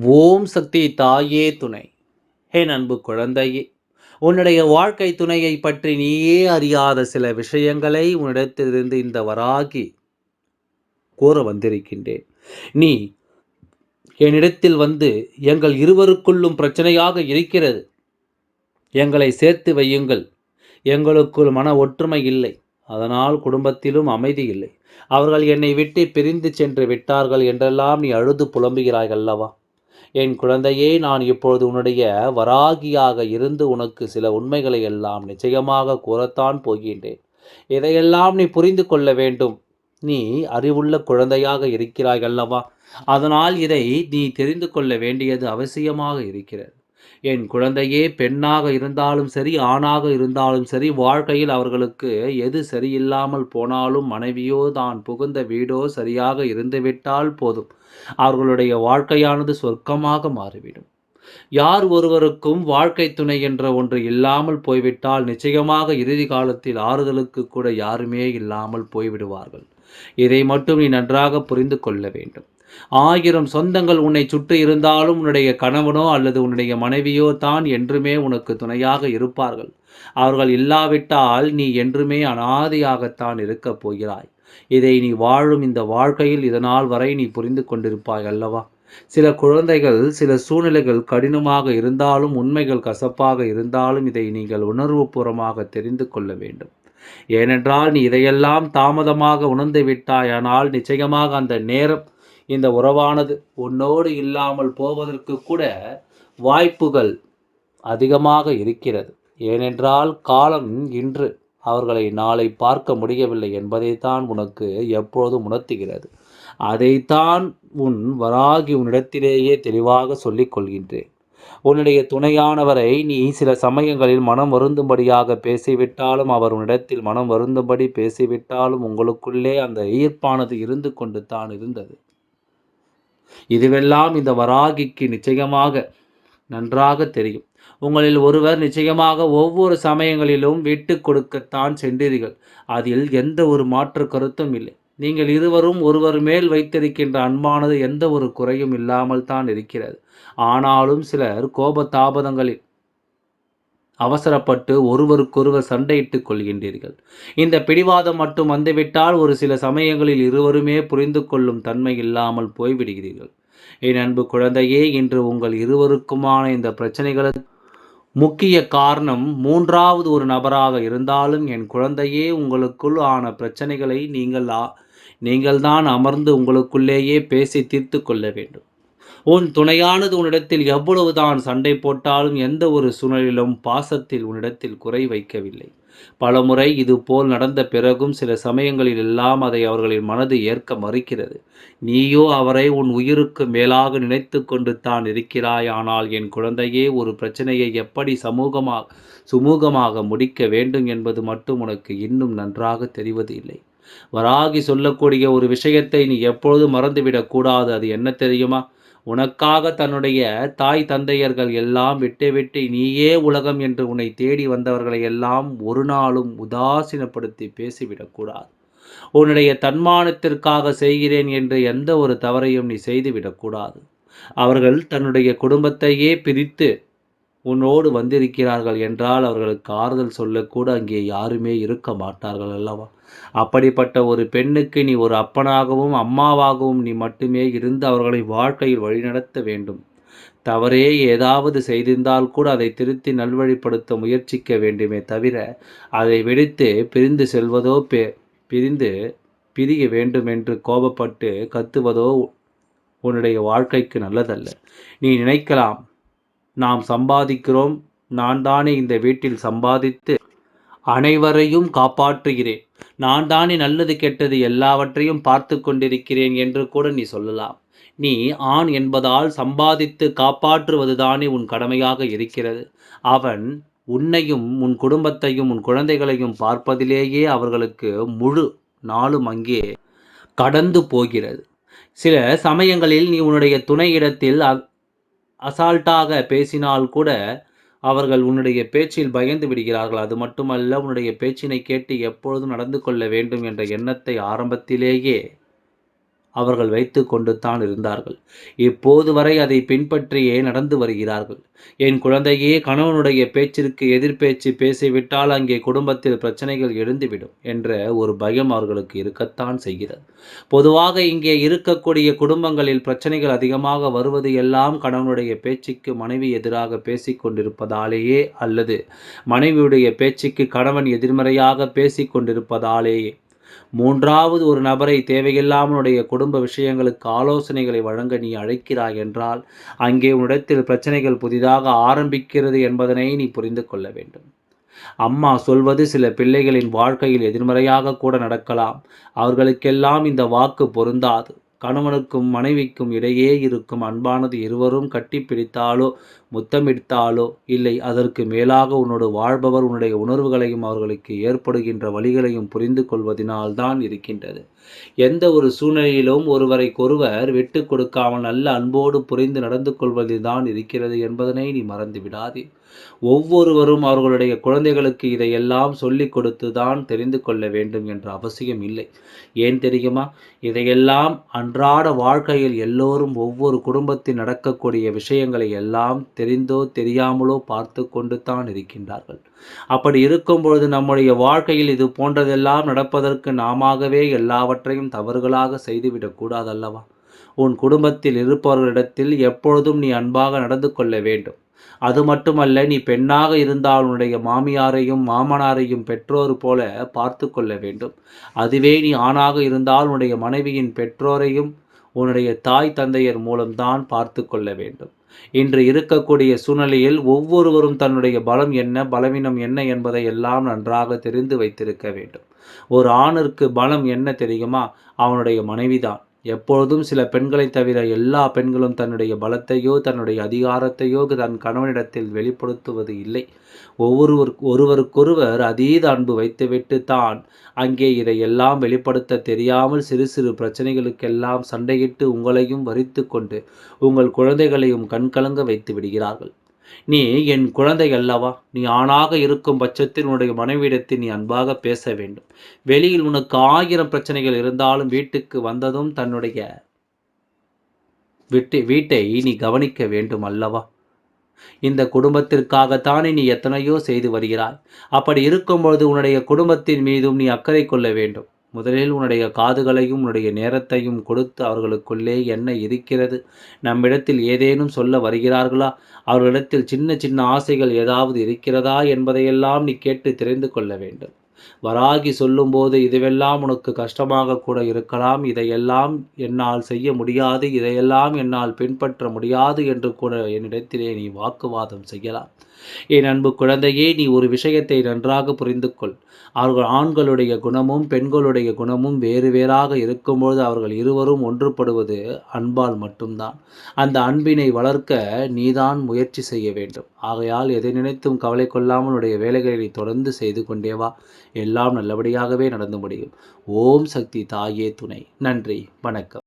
ஓம் சக்தி தாயே துணை. ஹே அன்பு குழந்தையே உன்னுடைய வாழ்க்கை துணையை பற்றி நீயே அறியாத சில விஷயங்களை உன்னிடத்திலிருந்து இந்த வராகி கூற வந்திருக்கின்றேன். நீ என்னிடத்தில் வந்து எங்கள் இருவருக்குள்ளும் பிரச்சனையாக இருக்கிறது. எங்களை சேர்த்து வையுங்கள். எங்களுக்குள் மன ஒற்றுமை இல்லை. அதனால் குடும்பத்திலும் அமைதி இல்லை. அவர்கள் என்னை விட்டு பிரிந்து சென்று விட்டார்கள் என்றெல்லாம் நீ அழுது புலம்புகிறாய் அல்லவா? என் குழந்தையே நான் இப்பொழுது உன்னுடைய வராகியாக இருந்து உனக்கு சில உண்மைகளை எல்லாம் நிச்சயமாக கூறத்தான் போகின்றேன். இதையெல்லாம் நீ புரிந்து கொள்ள வேண்டும். நீ அறிவுள்ள குழந்தையாக இருக்கிறாய் அல்லவா? அதனால் இதை நீ தெரிந்து கொள்ள வேண்டியது அவசியமாக இருக்கிறது. என் குழந்தையே பெண்ணாக இருந்தாலும் சரி ஆணாக இருந்தாலும் சரி வாழ்க்கையில் அவர்களுக்கு எது சரியில்லாமல் போனாலும் மனைவியோ தான் புகுந்த வீடோ சரியாக இருந்துவிட்டால் போதும். அவர்களுடைய வாழ்க்கையானது சொர்க்கமாக மாறிவிடும். யார் ஒருவருக்கும் வாழ்க்கை துணை என்ற ஒன்று இல்லாமல் போய்விட்டால் நிச்சயமாக இறுதி காலத்தில் ஆறுதலுக்கு கூட யாருமே இல்லாமல் போய்விடுவார்கள். இதை மட்டும் நீ நன்றாக புரிந்து கொள்ள வேண்டும். ஆயிரம் சொந்தங்கள் உன்னை சுற்றி இருந்தாலும் உன்னுடைய கணவனோ அல்லது உன்னுடைய மனைவியோ தான் என்றுமே உனக்கு துணையாக இருப்பார்கள். அவர்கள் இல்லாவிட்டால் நீ என்றுமே அனாதையாகத்தான் இருக்கப் போகிறாய். இதை நீ வாழும் இந்த வாழ்க்கையில் இதனால் வரை நீ புரிந்து கொண்டிருப்பாய் அல்லவா? சில குழந்தைகள் சில சூழ்நிலைகள் கடினமாக இருந்தாலும் உண்மைகள் கசப்பாக இருந்தாலும் இதை நீங்கள் உணர்வுபூர்வமாக தெரிந்து கொள்ள வேண்டும். ஏனென்றால் நீ இதையெல்லாம் தாமதமாக உணர்ந்து விட்டாயானால் நிச்சயமாக அந்த நேரம் இந்த உறவானது உன்னோடு இல்லாமல் போவதற்கு கூட வாய்ப்புகள் அதிகமாக இருக்கிறது. ஏனென்றால் காலம் இன்று அவர்களை நாளை பார்க்க முடியவில்லை என்பதைத்தான் உனக்கு எப்பொழுதும் உணர்த்துகிறது. அதைத்தான் உன் வராகி உன்னிடத்திலேயே தெளிவாக சொல்லிக் கொள்கின்றேன். உன்னுடைய துணையானவரை நீ சில சமயங்களில் மனம் வருந்தும்படியாக பேசிவிட்டாலும் அவர் உன்னிடத்தில் மனம் வருந்தும்படி பேசிவிட்டாலும் உங்களுக்குள்ளே அந்த ஈர்ப்பானது இருந்து கொண்டு தான் இருந்தது. இதுவெல்லாம் இந்த வராகிக்கு நிச்சயமாக நன்றாக தெரியும். உங்களில் ஒருவர் நிச்சயமாக ஒவ்வொரு சமயங்களிலும் விட்டு கொடுக்கத்தான் சென்றீர்கள். அதில் எந்த ஒரு மாற்று கருத்தும் இல்லை. நீங்கள் இருவரும் ஒருவர் மேல் வைத்திருக்கின்ற அன்பானது எந்த ஒரு குறையும் இல்லாமல் தான் இருக்கிறது. ஆனாலும் சிலர் கோப தாபதங்களில் அவசரப்பட்டு ஒருவருக்கொருவர் சண்டையிட்டுக் கொள்கின்றீர்கள். இந்த பிடிவாதம் மட்டும் வந்துவிட்டால் ஒரு சில சமயங்களில் இருவருமே புரிந்து கொள்ளும் தன்மை இல்லாமல் போய்விடுகிறீர்கள். என் அன்பு குழந்தையே இன்று உங்கள் இருவருக்குமான இந்த பிரச்சனைகளுக்கு முக்கிய காரணம் மூன்றாவது ஒரு நபராக இருந்தாலும் என் குழந்தையே உங்களுக்குள் ஆன பிரச்சனைகளை நீங்கள் நீங்கள்தான் அமர்ந்து உங்களுக்குள்ளேயே பேசி தீர்த்து கொள்ள வேண்டும். உன் துணையானது உன்னிடத்தில் எவ்வளவுதான் சண்டை போட்டாலும் எந்த ஒரு சூழ்நிலையிலும் பாசத்தில் உன்னிடத்தில் குறை வைக்கவில்லை. பலமுறை இது போல் நடந்த பிறகும் சில சமயங்களில் எல்லாம் அதை அவர்களின் மனது ஏற்க மறுக்கிறது. நீயோ அவரை உன் உயிருக்கு மேலாக நினைத்து கொண்டு தான் இருக்கிறாய் ஆனால் என் குழந்தையே ஒரு பிரச்சனையை எப்படி சமூகமாக சுமூகமாக முடிக்க வேண்டும் என்பது மட்டும் உனக்கு இன்னும் நன்றாக தெரிவது இல்லை. வராகி சொல்லக்கூடிய ஒரு விஷயத்தை நீ எப்பொழுதும் மறந்துவிடக்கூடாது அது என்ன தெரியுமா? உனக்காக தன்னுடைய தாய் தந்தையர்கள் எல்லாம் விட்டு விட்டு நீயே உலகம் என்று உன்னை தேடி வந்தவர்களை எல்லாம் ஒரு நாளும் உதாசீனப்படுத்தி பேசிவிடக்கூடாது. உன்னுடைய தன்மானத்திற்காக செய்கிறேன் என்று எந்த ஒரு தவறையும் நீ செய்துவிடக்கூடாது. அவர்கள் தன்னுடைய குடும்பத்தையே பிரித்து உன்னோடு வந்திருக்கிறார்கள் என்றால் அவர்களுக்கு ஆறுதல் சொல்லக்கூட அங்கே யாருமே இருக்க மாட்டார்கள் அல்லவா? அப்படிப்பட்ட ஒரு பெண்ணுக்கு நீ ஒரு அப்பனாகவும் அம்மாவாகவும் நீ மட்டுமே இருந்து அவர்களை வாழ்க்கையில் வழிநடத்த வேண்டும். தவறே ஏதாவது செய்திருந்தால் கூட அதை திருத்தி நல்வழிப்படுத்த முயற்சிக்க வேண்டுமே தவிர அதை வெடித்து பிரிந்து செல்வதோ பிரிந்து பிரிய வேண்டும் என்று கோபப்பட்டு கத்துவதோ உன்னுடைய வாழ்க்கைக்கு நல்லதல்ல. நீ நினைக்கலாம் நாம் சம்பாதிக்கிறோம். நான் தானே இந்த வீட்டில் சம்பாதித்து அனைவரையும் காப்பாற்றுகிறேன். நான் தானே நல்லது கெட்டது எல்லாவற்றையும் பார்த்து கொண்டிருக்கிறேன் என்று கூட நீ சொல்லலாம். நீ ஆண் என்பதால் சம்பாதித்து காப்பாற்றுவது தானே உன் கடமையாக இருக்கிறது. அவன் உன்னையும் உன் குடும்பத்தையும் உன் குழந்தைகளையும் பார்ப்பதிலேயே அவர்களுக்கு முழு நாளும் அங்கே கடந்து போகிறது. சில சமயங்களில் நீ உன்னுடைய துணையிடத்தில் அசால்ட்டாக பேசினால் கூட அவர்கள் உன்னுடைய பேச்சில் பயந்து விடுகிறார்கள். அது மட்டுமல்ல உன்னுடைய பேச்சினை கேட்டு எப்பொழுதும் நடந்து கொள்ள வேண்டும் என்ற எண்ணத்தை ஆரம்பத்திலேயே அவர்கள் வைத்து கொண்டு தான் இருந்தார்கள். இப்போது வரை அதை பின்பற்றியே நடந்து வருகிறார்கள். என் குழந்தையே கணவனுடைய பேச்சிற்கு எதிர்பேச்சு பேசிவிட்டால் அங்கே குடும்பத்தில் பிரச்சனைகள் எழுந்துவிடும் என்ற ஒரு பயம் அவர்களுக்கு இருக்கத்தான் செய்கிறது. பொதுவாக இங்கே இருக்கக்கூடிய குடும்பங்களில் பிரச்சனைகள் அதிகமாக வருவது எல்லாம் கணவனுடைய பேச்சுக்கு மனைவி எதிராக பேசிக்கொண்டிருப்பதாலேயே அல்லது மனைவியுடைய பேச்சுக்கு கணவன் எதிர்மறையாக பேசிக்கொண்டிருப்பதாலேயே மூன்றாவது ஒரு நபரை தேவையில்லாமனுடைய குடும்ப விஷயங்களுக்கு ஆலோசனைகளை வழங்க நீ அழைக்கிறாய் என்றால் அங்கே உன்னிடத்தில் பிரச்சனைகள் புதிதாக ஆரம்பிக்கிறது என்பதனை நீ புரிந்து கொள்ள வேண்டும். அம்மா சொல்வது சில பிள்ளைகளின் வாழ்க்கையில் எதிர்மறையாக கூட நடக்கலாம். அவர்களுக்கெல்லாம் இந்த வாக்கு பொருந்தாது. கணவனுக்கும் மனைவிக்கும் இடையே இருக்கும் அன்பானது இருவரும் கட்டிப்பிடித்தாலோ முத்தமிட்டாலோ இல்லை அதற்கு மேலாக உன்னோடு வாழ்பவர் உன்னுடைய உணர்வுகளையும் அவர்களுக்கு ஏற்படுகின்ற வழிகளையும் புரிந்து கொள்வதனால்தான் இருக்கின்றது. எந்த ஒரு சூழ்நிலையிலும் ஒருவரைக்கொருவர் விட்டு கொடுக்காமல் நல்ல அன்போடு புரிந்து நடந்து கொள்வதில்தான் இருக்கிறது என்பதனை நீ மறந்து விடாதே ஒவ்வொருவரும் அவர்களுடைய குழந்தைகளுக்கு இதையெல்லாம் சொல்லிக் கொடுத்து தான் தெரிந்து கொள்ள வேண்டும் என்ற அவசியம் இல்லை. ஏன் தெரியுமா? இதையெல்லாம் அன்றாட வாழ்க்கையில் எல்லோரும் ஒவ்வொரு குடும்பத்தில் நடக்கக்கூடிய விஷயங்களை எல்லாம் தெரிந்தோ தெரியாமலோ பார்த்து கொண்டு தான் இருக்கின்றார்கள். அப்படி இருக்கும் பொழுது நம்முடைய வாழ்க்கையில் இது போன்றதெல்லாம் நடப்பதற்கு நாமவே எல்லாவற்றையும் தவறுகளாக செய்துவிடக் கூடாதல்லவா? உன் குடும்பத்தில் இருப்பவர்களிடத்தில் எப்பொழுதும் நீ அன்பாக நடந்து கொள்ள வேண்டும். அது மட்டுமல்ல நீ பெண்ணாக இருந்தால் உன்னுடைய மாமியாரையும் மாமனாரையும் பெற்றோர் போல பார்த்து கொள்ள வேண்டும். அதுவே நீ ஆணாக இருந்தால் உன்னுடைய மனைவியின் பெற்றோரையும் உன்னுடைய தாய் தந்தையர் மூலம்தான் பார்த்து கொள்ள வேண்டும். இன்று இருக்கக்கூடிய சூழ்நிலையில் ஒவ்வொருவரும் தன்னுடைய பலம் என்ன பலவீனம் என்ன என்பதை எல்லாம் நன்றாக தெரிந்து வைத்திருக்க வேண்டும். ஒரு ஆணிற்கு பலம் என்ன தெரியுமா? அவனுடைய மனைவிதான். எப்பொழுதும் சில பெண்களை தவிர எல்லா பெண்களும் தன்னுடைய பலத்தையோ தன்னுடைய அதிகாரத்தையோ தன் கணவனிடத்தில் வெளிப்படுத்துவது இல்லை. ஒவ்வொருவர் ஒருவருக்கொருவர் அதீத அன்பு வைத்துவிட்டு தான் அங்கே இதையெல்லாம் வெளிப்படுத்த தெரியாமல் சிறு சிறு பிரச்சனைகளுக்கெல்லாம் சண்டையிட்டு உங்களையும் வரித்து கொண்டு உங்கள் குழந்தைகளையும் கண்கலங்க வைத்து விடுகிறார்கள். நீ என் குழந்தை அல்லவா? நீ ஆணாக இருக்கும் பட்சத்தில் உன்னுடைய மனைவியிடத்தில் நீ அன்பாக பேச வேண்டும். வெளியில் உனக்கு ஆயிரம் பிரச்சனைகள் இருந்தாலும் வீட்டுக்கு வந்ததும் தன்னுடைய விட்டு வீட்டை நீ கவனிக்க வேண்டும் அல்லவா? இந்த குடும்பத்திற்காகத்தானே நீ எத்தனையோ செய்து வருகிறாய். அப்படி இருக்கும்பொழுது உன்னுடைய குடும்பத்தின் மீதும் நீ அக்கறை கொள்ள வேண்டும். முதலில் உன்னுடைய காதுகளையும் உன்னுடைய நேரத்தையும் கொடுத்து அவர்களுக்குள்ளே என்ன இருக்கிறது? நம்மிடத்தில் ஏதேனும் சொல்ல வருகிறார்களா? அவர்களிடத்தில் சின்ன சின்ன ஆசைகள் ஏதாவது இருக்கிறதா என்பதையெல்லாம் நீ கேட்டு தெரிந்து கொள்ள வேண்டும். வராகி சொல்லும்போது இதுவெல்லாம் உனக்கு கஷ்டமாக கூட இருக்கலாம். இதையெல்லாம் என்னால் செய்ய முடியாது. இதையெல்லாம் என்னால் பின்பற்ற முடியாது என்று கூட என்னிடத்திலே நீ வாக்குவாதம் செய்யலாம். என் அன்பு குழந்தையே நீ ஒரு விஷயத்தை நன்றாக புரிந்து கொள் அவர்கள் ஆண்களுடைய குணமும் பெண்களுடைய குணமும் வேறு வேறாக இருக்கும்பொழுது அவர்கள் இருவரும் ஒன்றுபடுவது அன்பால் மட்டும்தான். அந்த அன்பினை வளர்க்க நீதான் முயற்சி செய்ய வேண்டும். ஆகையால் எதை நினைத்தும் கவலை கொள்ளாமல் உடைய வேலைகளை தொடர்ந்து செய்து கொண்டே வா. எல்லாம் நல்லபடியாகவே நடந்து முடியும். ஓம் சக்தி தாயே துணை. நன்றி. வணக்கம்.